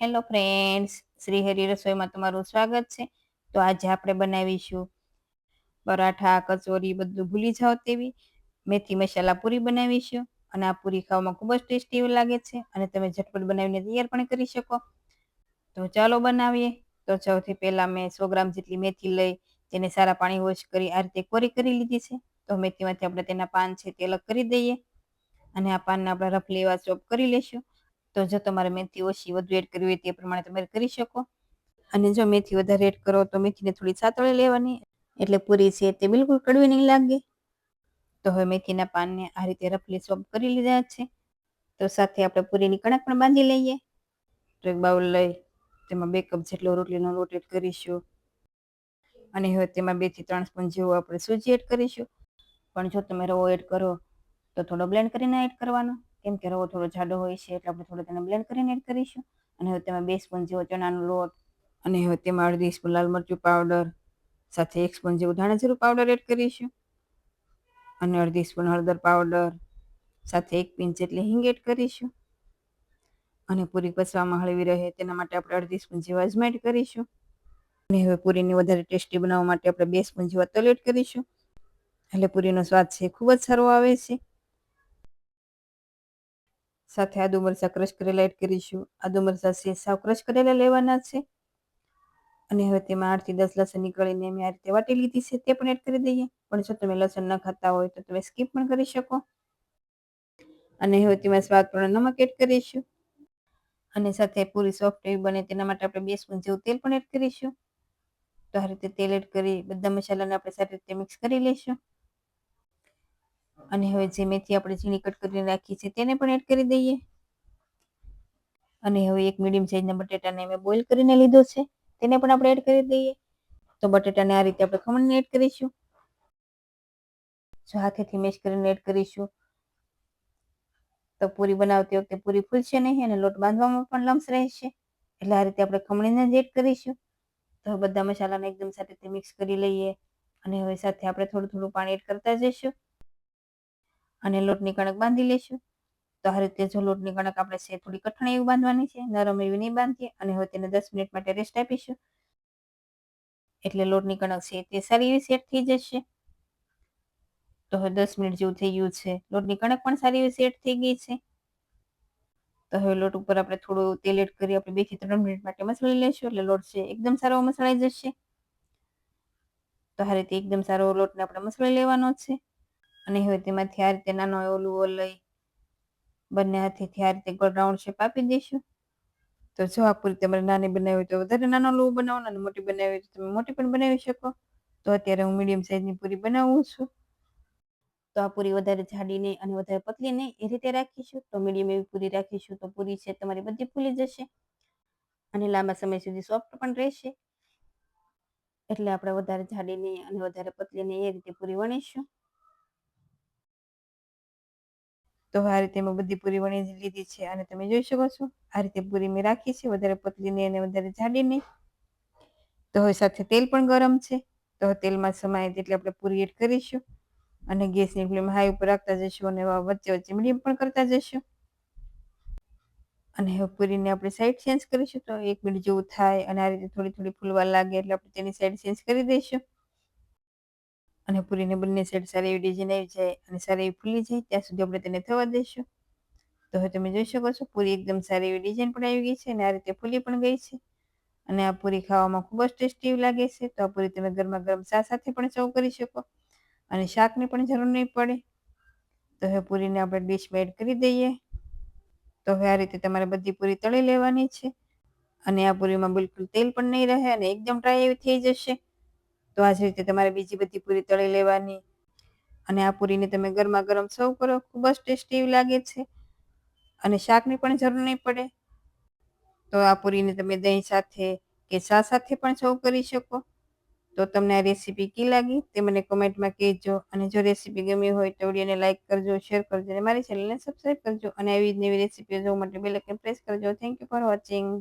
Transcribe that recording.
Hello friends Shri Hari રસોઈમાં તમારું સ્વાગત છે. તો આજે આપણે બનાવીશું પરાઠા, કચોરી, બધું ભૂલી જાઓ તેવી મેથી મસાલા પૂરી બનાવીશું. અને આ પૂરી ખાવામાં ખૂબ જ ટેસ્ટી લાગે છે. અને તમે ઝટપટ બનાવીને તૈયાર પણ કરી શકો. તો ચાલો બનાવીએ. તો સૌથી પહેલાં મેં સો ગ્રામ જેટલી મેથી લઈ તેને સારા પાણી વોશ કરી આ રીતે કોરી કરી લીધી છે. તો મેથીમાંથી આપણે તેના પાન છે તે અલગ કરી દઈએ. અને આ પાનને આપણે રફલી એવા ચોપ કરી લઈશું તો જો તમારે મેથી ઓછી વધુ એડ કરવી હોય તે પ્રમાણે તમે કરી શકો. અને જો મેથી વધારે એડ કરો તો મેથીને થોડી સાતળી લેવાની. એટલે પૂરી છે તે બિલકુલ કડવી નહીં લાગે. તો હવે મેથીના પાનને આ રીતે રફલી સોપ કરી લીધા છે. તો સાથે આપણે પૂરીની કણક પણ બાંધી લઈએ. તો એક બાઉલ લઈ, તેમાં બે કપ જેટલો રોટલીનો લોટ એડ કરીશું. અને હવે તેમાં બેથી ત્રણ સ્પૂન જેવું આપણે સૂજી એડ કરીશું. પણ જો તમે રવો એડ કરો તો થોડો બ્લેન્ડ કરીને એડ કરવાનો. કેમ કે રવો થોડો જાડો હોય છે, એટલે આપણે થોડો તેને બ્લેન્ડ કરીને એડ કરીશું. અને હવે તેમાં બે સ્પૂન જેવો ચણાનો લોટ અને હવે તેમાં અડધી સ્પૂન લાલ મરચું પાવડર સાથે એક સ્પૂન જેવું ધાણા જીરું પાવડર એડ કરીશું. અને અડધી સ્પૂન હળદર પાવડર સાથે એક પિંચ જેટલી હિંગ એડ કરીશું. અને પૂરી પસવામાં હળવી રહે તેના માટે આપણે અડધી સ્પૂન જેવા અજમા કરીશું. અને હવે પૂરીને વધારે ટેસ્ટી બનાવવા માટે આપણે બે સ્પૂન જેવા તલ એડ કરીશું. એટલે પૂરીનો સ્વાદ છે, ખૂબ જ સારો આવે છે. સાથે આદુ મરચાં ક્રશ કરેલા એડ કરીશું. આદુ મરચાં છે, સાવ ક્રશ કરેલા લેવાના છે. અને હવે તેમાં આઠથી દસ લસણ નીકળીને મેં આ રીતે વાટી લીધી છે, તે પણ એડ કરી દઈએ. પણ જો તમે લસણ ન ખાતા હોય તો તમે સ્કીપ પણ કરી શકો. અને હવે તેમાં સ્વાદ પ્રમાણે નમક એડ કરીશું. અને સાથે પૂરી સોફ્ટ એવી બને તેના માટે આપણે બે સ્પૂન જેવું તેલ પણ એડ કરીશું. તો આ રીતે તેલ એડ કરી બધા મસાલાને આપણે સારી રીતે મિક્સ કરી લઈશું. અને હવે જે મેથી આપણે ઝીણી કટ કરીને રાખી છે તેને પણ એડ કરી દઈએ. અને હવે એક મીડિયમ સાઈઝના બટેટાને મેં બોઇલ કરીને લીધો છે, તેને પણ આપણે એડ કરી દઈએ. તો બટેટાને આ રીતે આપણે ખમણને એડ કરીશું. જો હાથેથી મેશ કરીને એડ કરીશું, તો પૂરી બનાવતી વખતે પૂરી ફૂલશે નહીં અને લોટ બાંધવામાં પણ લમ્સ રહેશે. એટલે આ રીતે આપણે ખમણીને જ એડ કરીશું. તો બધા મસાલાને એકદમ સાથે મિક્સ કરી લઈએ અને હવે સાથે આપણે થોડું થોડું પાણી એડ કરતા જઈશું. અને લોટની કણક બાંધી લઈશું તો આ રીતે જો લોટની કણક આપણે છે થોડી કઠણ એવી બાંધવાની છે, નરમ એવી નહીં બાંધીએ અને હવે તેને દસ મિનિટ માટે રેસ્ટ આપીશું. એટલે લોટની કણક છે તે સારી એવી સેટ થઈ જશે. તો હવે દસ મિનિટ જેવું થઈ ગયું છે. લોટની કણક પણ સારી એવી સેટ થઈ ગઈ છે. તો હવે લોટ ઉપર આપણે થોડું તેલ એડ કરી આપણે બેથી ત્રણ મિનિટ માટે મસળી લઈશું એટલે લોટ છે એકદમ સારો મસળાઈ જશે. તો આ રીતે એકદમ સારો લોટને આપણે મસળી લેવાનો છે. અને હવે તેમાંથી આ રીતે નાનો એવો લઈ બંને હાથેથી આ રીતે ગોળ રાઉન્ડ શેપ આપી દઈશું. તો જો આ પૂરી તમારે નાની બનાવી તો વધારે નાનો લુવો બનાવો અને મોટી બનાવી તો તમે મોટી પણ બનાવી શકો. તો અત્યારે હું મીડિયમ સાઇઝની પૂરી બનાવું છું. તો આ પૂરી વધારે જાડી નહીં અને વધારે પતલી નહીં એ રીતે રાખીશું. તો મીડિયમ એવી પૂરી રાખીશું તો પૂરી છે તમારી બધી ફૂલી જશે. અને લાંબા સમય સુધી સોફ્ટ પણ રહેશે. એટલે આપણે વધારે જાડી નહીં અને વધારે પતલી નહીં એ રીતે પૂરી વણીશું. તો આ રીતે મેં બધી પૂરી વણી લીધી છે. અને તમે જોઈ શકો છો. આ રીતે પૂરી મેં રાખી છે, વધારે પતલી નહીં અને વધારે જાડી નહીં તો હવે સાથે તેલ પણ ગરમ છે. તો તેલમાં સમાય તેટલી આપણે પૂરી એડ કરીશું અને ગેસની ફ્લેમ હાઈ ઉપર રાખતા જઈશું અને વચ્ચે વચ્ચે મીડિયમ પણ કરતા જઈશું. અને હવે પૂરીને આપણે સાઈડ ચેન્જ કરીશું તો એક મિનિટ જેવું થાય અને આ રીતે થોડી થોડી ફૂલવા લાગે એટલે આપણે તેની સાઈડ ચેન્જ કરી દઈશું. અને પૂરીને બંને સાઈડ સારી એવી ડિઝાઇન આવી જાય અને સારી એવી ફૂલી જાય, ત્યાં સુધી આપણે તેને થવા દઈશું તો હવે તમે જોઈ શકો છો, પૂરી એકદમ સારી એવી ડિઝાઇન પણ આવી ગઈ છે અને આ રીતે ફૂલી પણ ગઈ છે. અને આ પૂરી ખાવામાં ખૂબ જ ટેસ્ટી લાગે છે, તો આ પૂરી તમે ગરમા ગરમ શા સાથે પણ સર્વ કરી શકો. અને શાકની પણ જરૂર નહીં પડે. તો હવે પૂરીને આપણે ડીશમાં એડ કરી દઈએ. તો હવે આ રીતે તમારે બધી પૂરી તળી લેવાની છે. અને આ પૂરીમાં બિલકુલ તેલ પણ નહીં રહે અને એકદમ ડ્રાય એવી થઈ જશે. તો આ રીતે તમારે બીજી બધી પૂરી તળી લેવાની. અને આ પૂરીને તમે ગરમા ગરમ સર્વ કરો, ખૂબ જ ટેસ્ટી લાગે છે. અને શાકની પણ જરૂર નહીં પડે. તો આ પૂરીને તમે દહીં સાથે કે ચા સાથે પણ સર્વ કરી શકો. તો તમને આ રેસીપી કી લાગી તે મને કોમેન્ટમાં કહેજો. અને જો રેસીપી ગમી હોય તો વિડીયોને લાઇક કરજો, શેર કરજો અને મારી ચેનલને સબસ્ક્રાઈબ કરજો. અને આવી જ નવી રેસીપીઓ જોવા માટે બેલ આઇકન પ્રેસ કરજો. Thank you for watching